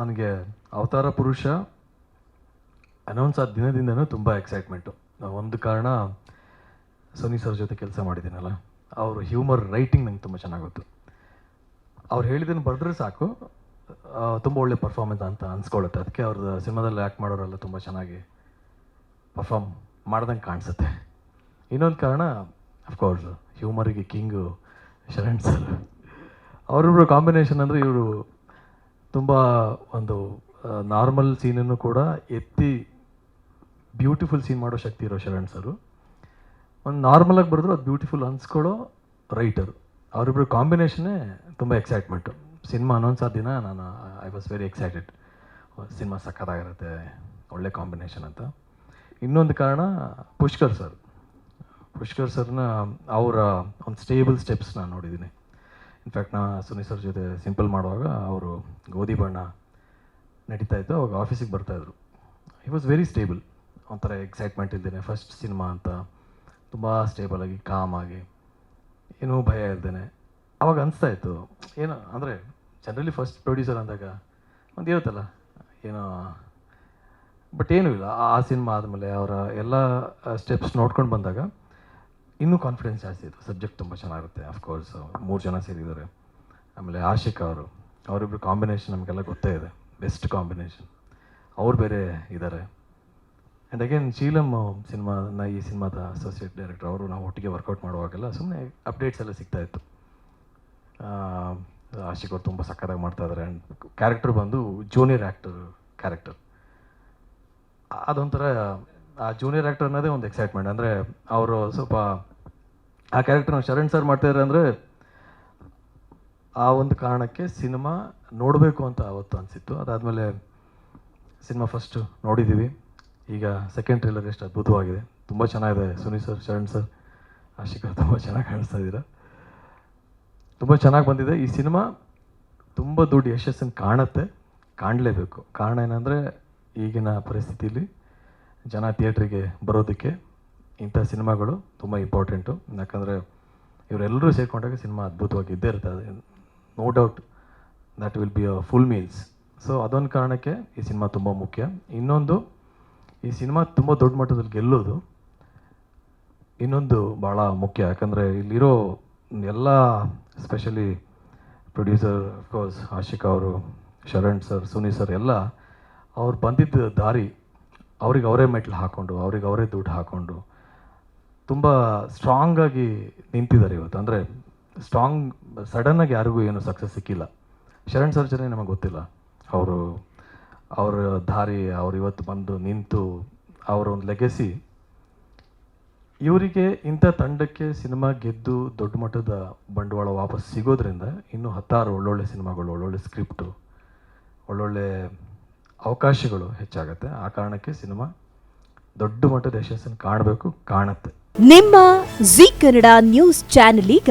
ನನಗೆ ಅವತಾರ ಪುರುಷ ಅನೌನ್ಸ್ ಆದ ದಿನದಿಂದನೂ ತುಂಬ ಎಕ್ಸೈಟ್ಮೆಂಟು ಒಂದು ಕಾರಣ ಸೋನಿ ಸರ್ ಜೊತೆ ಕೆಲಸ ಮಾಡಿದ್ದೀನಲ್ಲ, ಅವರು ಹ್ಯೂಮರ್ ರೈಟಿಂಗ್ ನಂಗೆ ತುಂಬ ಚೆನ್ನಾಗಿ ಅವ್ರು ಹೇಳಿದ್ದನ್ನು ಬರೆದ್ರೆ ಸಾಕು ತುಂಬ ಒಳ್ಳೆ ಪರ್ಫಾರ್ಮೆನ್ಸ್ ಅಂತ ಅನ್ಸ್ಕೊಳ್ಳುತ್ತೆ. ಅದಕ್ಕೆ ಅವ್ರದ್ದು ಸಿನಿಮಾದಲ್ಲಿ ಆ್ಯಕ್ಟ್ ಮಾಡೋರೆಲ್ಲ ತುಂಬ ಚೆನ್ನಾಗಿ ಪರ್ಫಾರ್ಮ್ ಮಾಡ್ದಂಗೆ ಕಾಣಿಸುತ್ತೆ. ಇನ್ನೊಂದು ಕಾರಣ ಅಫ್ಕೋರ್ಸ್ ಹ್ಯೂಮರಿಗೆ ಕಿಂಗು ಶರಣ್ ಸರ್ ಅವರಿಬ್ಬರು ಕಾಂಬಿನೇಷನ್ ಅಂದರೆ ಇವರು ತುಂಬ ಒಂದು ನಾರ್ಮಲ್ ಸೀನನ್ನು ಕೂಡ ಎತ್ತಿ ಬ್ಯೂಟಿಫುಲ್ ಸೀನ್ ಮಾಡೋ ಶಕ್ತಿ ಇರೋ ಶರಣ್ ಸರು. ಒಂದು ನಾರ್ಮಲಾಗಿ ಬರೆದ್ರು ಅದು ಬ್ಯೂಟಿಫುಲ್ ಅನ್ಸ್ಕೊಳ್ಳೋ ರೈಟರು ಅವರಿಬ್ಬರು ಕಾಂಬಿನೇಷನ್ನೇ ತುಂಬ ಎಕ್ಸೈಟ್ಮೆಂಟು ಸಿನಿಮಾ ಅನೌನ್ಸ್ ಆದ ದಿನ ನಾನು I was very excited cinema ಸಖತ್ತಾಗಿರುತ್ತೆ, ಒಳ್ಳೆ ಕಾಂಬಿನೇಷನ್ ಅಂತ. ಇನ್ನೊಂದು ಕಾರಣ ಪುಷ್ಕರ್ ಸರ್. ಪುಷ್ಕರ್ ಸರ್ನ ಅವರ ಒಂದು ಸ್ಟೇಬಲ್ ಸ್ಟೆಪ್ಸ್ನ ನೋಡಿದ್ದೀನಿ ಇನ್ಫ್ಯಾಕ್ಟ್ ನಾ ಸುನಿ ಸರ್ ಜೊತೆ ಸಿಂಪಲ್ ಮಾಡುವಾಗ ಅವರು ಗೋಧಿ ಬಣ್ಣ ನಡೀತಾ ಇತ್ತು, ಅವಾಗ ಆಫೀಸಿಗೆ ಬರ್ತಾಯಿದ್ರು ಹಿ ವಾಸ್ ವೆರಿ ಸ್ಟೇಬಲ್ ಒಂಥರ ಎಕ್ಸೈಟ್ಮೆಂಟ್ ಇದ್ದೇನೆ ಫಸ್ಟ್ ಸಿನಿಮಾ ಅಂತ ತುಂಬ ಸ್ಟೇಬಲ್ ಆಗಿ ಕಾಮ್ ಆಗಿ, ಏನೂ ಭಯ ಇಲ್ದೇನೆ. ಅವಾಗ ಅನಿಸ್ತಾ ಇತ್ತು, ಏನೋ ಅಂದರೆ ಜನರಲಿ ಫಸ್ಟ್ ಪ್ರೊಡ್ಯೂಸರ್ ಅಂದಾಗ ಒಂದು ಇರುತ್ತಲ್ಲ ಏನೋ ಬಟ್ ಏನೂ ಇಲ್ಲ. ಆ ಸಿನಿಮಾ ಆದಮೇಲೆ ಅವರ ಎಲ್ಲ ಸ್ಟೆಪ್ಸ್ ನೋಡ್ಕೊಂಡು ಬಂದಾಗ ಇನ್ನೂ ಕಾನ್ಫಿಡೆನ್ಸ್ ಜಾಸ್ತಿ ಇತ್ತು. ಸಬ್ಜೆಕ್ಟ್ ತುಂಬ ಚೆನ್ನಾಗಿರುತ್ತೆ ಅಫ್ಕೋರ್ಸ್ ಮೂರು ಜನ ಸೇರಿದ್ದಾರೆ. ಆಮೇಲೆ ಆಶಿಕ್ ಅವರು ಅವರಿಬ್ಬರು ಕಾಂಬಿನೇಷನ್ ನಮಗೆಲ್ಲ ಗೊತ್ತೇ ಇದೆ. ಬೆಸ್ಟ್ ಕಾಂಬಿನೇಷನ್ ಅವ್ರು ಬೇರೆ ಇದ್ದಾರೆ ಆ್ಯಂಡ್ ಅಗೇನ್ ಶೀಲಮ್ ಸಿನಿಮಾನ, ಈ ಸಿನಿಮಾದ ಅಸೋಸಿಯೇಟ್ ಡೈರೆಕ್ಟರ್ ಅವರು ನಾವು ಒಟ್ಟಿಗೆ ವರ್ಕೌಟ್ ಮಾಡುವಾಗೆಲ್ಲ ಸುಮ್ಮನೆ ಅಪ್ಡೇಟ್ಸ್ ಎಲ್ಲ ಸಿಗ್ತಾ ಇತ್ತು. ಆಶಿಕ್ ಅವರು ತುಂಬ ಸಕ್ಕತ್ತಾಗಿ ಮಾಡ್ತಾ ಇದ್ದಾರೆ ಆ್ಯಂಡ್ ಕ್ಯಾರೆಕ್ಟರ್ ಬಂದು ಜೂನಿಯರ್ ಆ್ಯಕ್ಟರ್ ಕ್ಯಾರೆಕ್ಟರ್ ಅದೊಂಥರ, ಆ ಜೂನಿಯರ್ ಆ್ಯಕ್ಟರ್ ಅನ್ನೋದೇ ಒಂದು ಎಕ್ಸೈಟ್ಮೆಂಟ್ ಅಂದರೆ ಅವರು ಸ್ವಲ್ಪ, ಆ ಕ್ಯಾರೆಕ್ಟರ್ನ ಶರಣ್ ಸರ್ ಮಾಡ್ತಾಯಿದ್ರೆ ಅಂದರೆ ಆ ಒಂದು ಕಾರಣಕ್ಕೆ ಸಿನಿಮಾ ನೋಡಬೇಕು ಅಂತ ಆವತ್ತು ಅನಿಸಿತ್ತು. ಅದಾದಮೇಲೆ ಸಿನಿಮಾ ಫಸ್ಟು ನೋಡಿದ್ದೀವಿ ಈಗ ಸೆಕೆಂಡ್ ಟ್ರೇಲರ್ ಎಷ್ಟು ಅದ್ಭುತವಾಗಿದೆ. ತುಂಬ ಚೆನ್ನಾಗಿದೆ. ಸುನಿ ಸರ್, ಶರಣ್ ಸರ್ ಆಶಿಕರ್ ತುಂಬ ಚೆನ್ನಾಗಿ ಕಾಣಿಸ್ತಾ ಇದ್ದೀರಾ? ತುಂಬ ಚೆನ್ನಾಗಿ ಬಂದಿದೆ. ಈ ಸಿನಿಮಾ ತುಂಬ ದೊಡ್ಡ ಯಶಸ್ಸನ್ನು ಕಾಣುತ್ತೆ. ಕಾಣಲೇಬೇಕು. ಕಾರಣ ಏನಂದರೆ ಈಗಿನ ಪರಿಸ್ಥಿತಿಯಲ್ಲಿ ಜನ ಥಿಯೇಟ್ರಿಗೆ ಬರೋದಕ್ಕೆ ಇಂಥ ಸಿನಿಮಾಗಳು ತುಂಬ ಇಂಪಾರ್ಟೆಂಟು ಯಾಕಂದರೆ ಇವರೆಲ್ಲರೂ ಸೇರಿಕೊಂಡಾಗ ಸಿನಿಮಾ ಅದ್ಭುತವಾಗಿ ಇದ್ದೇ ಇರ್ತದೆ no doubt that will be a full meals so ಅದೊಂದು ಕಾರಣಕ್ಕೆ ಈ ಸಿನಿಮಾ ತುಂಬ ಮುಖ್ಯ. ಇನ್ನೊಂದು, ಈ ಸಿನಿಮಾ ತುಂಬ ದೊಡ್ಡ ಮಟ್ಟದಲ್ಲಿ ಗೆಲ್ಲೋದು ಇನ್ನೊಂದು ಭಾಳ ಮುಖ್ಯ. ಯಾಕಂದರೆ ಇಲ್ಲಿರೋ ಎಲ್ಲ ಸ್ಪೆಷಲಿ ಪ್ರೊಡ್ಯೂಸರ್ ಅಫ್ಕೋರ್ಸ್ ಆಶಿಕ್ ಅವರು, ಶರಣ್ ಸರ್ ಸುನಿ ಸರ್ ಎಲ್ಲ ಅವ್ರು ಬಂದಿದ್ದ ದಾರಿ ಅವ್ರಿಗೆ ಅವರೇ ಮೆಟ್ಲು ಹಾಕ್ಕೊಂಡು ಅವ್ರಿಗೆ ಅವರೇ ದುಡ್ಡು ಹಾಕ್ಕೊಂಡು ತುಂಬ ಸ್ಟ್ರಾಂಗಾಗಿ ನಿಂತಿದ್ದಾರೆ ಇವತ್ತು. ಅಂದರೆ ಸ್ಟ್ರಾಂಗ್, ಸಡನ್ ಆಗಿ ಯಾರಿಗೂ ಏನು ಸಕ್ಸಸ್ ಸಿಕ್ಕಿಲ್ಲ. ಶರಣ್ ಸರ್ ನಮಗೆ ಗೊತ್ತಿಲ್ಲ. ಅವರು, ಅವರ ದಾರಿ, ಅವ್ರು ಇವತ್ತು ಬಂದು ನಿಂತು ಅವರ ಒಂದು ಲೆಗೆಸಿ ಇವರಿಗೆ ಇಂಥ ತಂಡಕ್ಕೆ ಸಿನಿಮಾ ಗೆದ್ದು ದೊಡ್ಡ ಮಟ್ಟದ ಬಂಡವಾಳ ವಾಪಸ್ ಸಿಗೋದ್ರಿಂದ ಇನ್ನೂ ಹತ್ತಾರು ಒಳ್ಳೊಳ್ಳೆ ಸಿನಿಮಾಗಳು, ಒಳ್ಳೊಳ್ಳೆ ಸ್ಕ್ರಿಪ್ಟು ಒಳ್ಳೊಳ್ಳೆ ಅವಕಾಶಗಳು ಹೆಚ್ಚಾಗತ್ತೆ. ಆ ಕಾರಣಕ್ಕೆ ಸಿನಿಮಾ ದೊಡ್ಡ ಮಟ್ಟದ ಯಶಸ್ಸನ್ನು ಕಾಣಬೇಕು, ಕಾಣುತ್ತೆ. ನಿಮ್ಮ ಜಿ ಕನ್ನಡ ನ್ಯೂಸ್ ಚಾನೆಲ್ ಈಗ